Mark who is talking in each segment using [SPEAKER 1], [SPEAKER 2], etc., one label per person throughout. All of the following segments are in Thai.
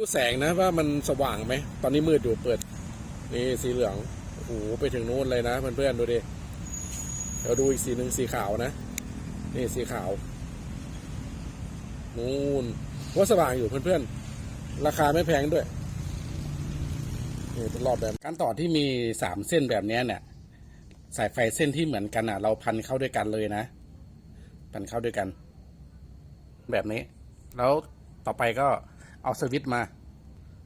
[SPEAKER 1] ดูแสงนะว่ามันสว่างไหม ตอนนี้มืดอยู่เปิด นี่สีเหลืองโอ้โหไปถึงนู้นเลยนะเพื่อนๆดูดิเดี๋ยวดูอีกสีหนึ่งสีขาวนะ นี่สีขาว นู่นว่าสว่างอยู่เพื่อนๆ ราคาไม่แพงด้วยนี่เป็นรอบแบบการต่อที่มีสามเส้นแบบนี้เนี่ย สายไฟเส้นที่เหมือนกันอะ เราพันเข้าด้วยกันเลยนะ พันเข้าด้วยกัน แบบนี้ แล้วต่อไปก็ เอาสวิตมา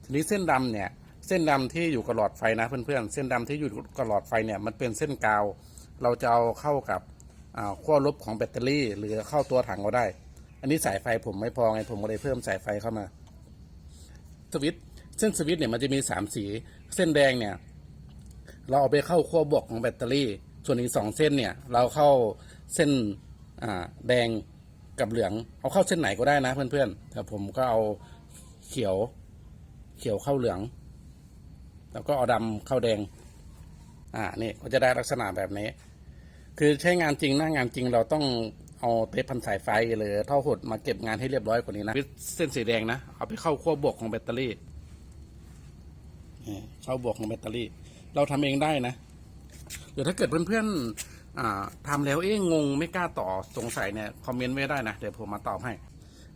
[SPEAKER 1] ทีนี้เส้นดำเนี่ย เส้นดำที่อยู่กับหลอดไฟนะเพื่อนๆ เส้นดำที่อยู่กับหลอดไฟเนี่ยมันเป็นเส้นกาว เราจะเอาเข้ากับขั้วลบของแบตเตอรี่ หรือเข้าตัวถังก็ได้ อันนี้สายไฟผมไม่พอไงผมก็เลยเพิ่มสายไฟเข้ามา สวิตช์เส้นสวิตช์เนี่ยมันจะมีสามสี เส้นแดงเนี่ย เราเอาไปเข้าขั้วบวกของแบตเตอรี่ ส่วนอีกสองเส้นเนี่ย เราเข้าเส้นแดงกับเหลือง เอาเข้าเส้นไหนก็ได้นะเพื่อนๆแต่ผมก็เอา เขียว เขียวเข้าเหลือง แล้วก็เอาดำเข้าแดง อ่านี่ก็จะได้ลักษณะแบบนี้ คือใช้งานจริงหน้างานจริงเราต้องเอาเทปพันสายไฟหรือท่อหดมาเก็บงานให้เรียบร้อยกว่านี้นะเส้นสีแดงนะ เอาไปเข้าขั้วบวกของแบตเตอรี่เข้าบวกของแบตเตอรี่ เราทำเองได้นะหรือถ้าเกิดเพื่อนๆอ่าทำแล้วเอ๊งงไม่กล้าต่อสงสัยเนี่ยคอมเมนต์ไว้ได้นะ เดี๋ยวผมมาตอบให้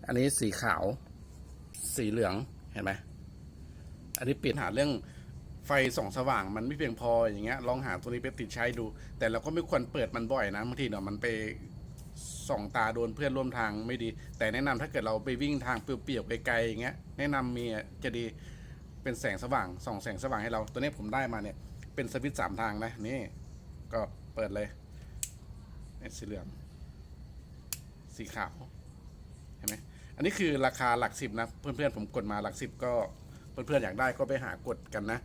[SPEAKER 1] อันนี้สีขาว สีเหลืองเห็นไหมอันนี้เปลี่ยนหาเรื่องไฟส่องสว่างมันไม่เพียงพออย่างเงี้ยลองหาตัวนี้ไปติดใช้ดู แต่เราก็ไม่ควรเปิดมันบ่อยนะบางทีเนาะมันไปส่องตาโดนเพื่อนร่วมทางไม่ดี แต่แนะนำถ้าเกิดเราไปวิ่งทางเปลี่ยวๆไกลๆอย่างเงี้ยแนะนำมีจะดีเป็นแสงสว่างส่องแสงสว่างให้เรา ตัวนี้ผมได้มาเนี่ย เป็นสวิตช์สามทางนะนี่ ก็เปิดเลยสีเหลือง สีขาวเห็นไหม อันนี้คือราคาหลักสิบนะ เพื่อนๆผมกดมาหลักสิบก็เพื่อนๆอยากได้ก็ไปหากดกันนะ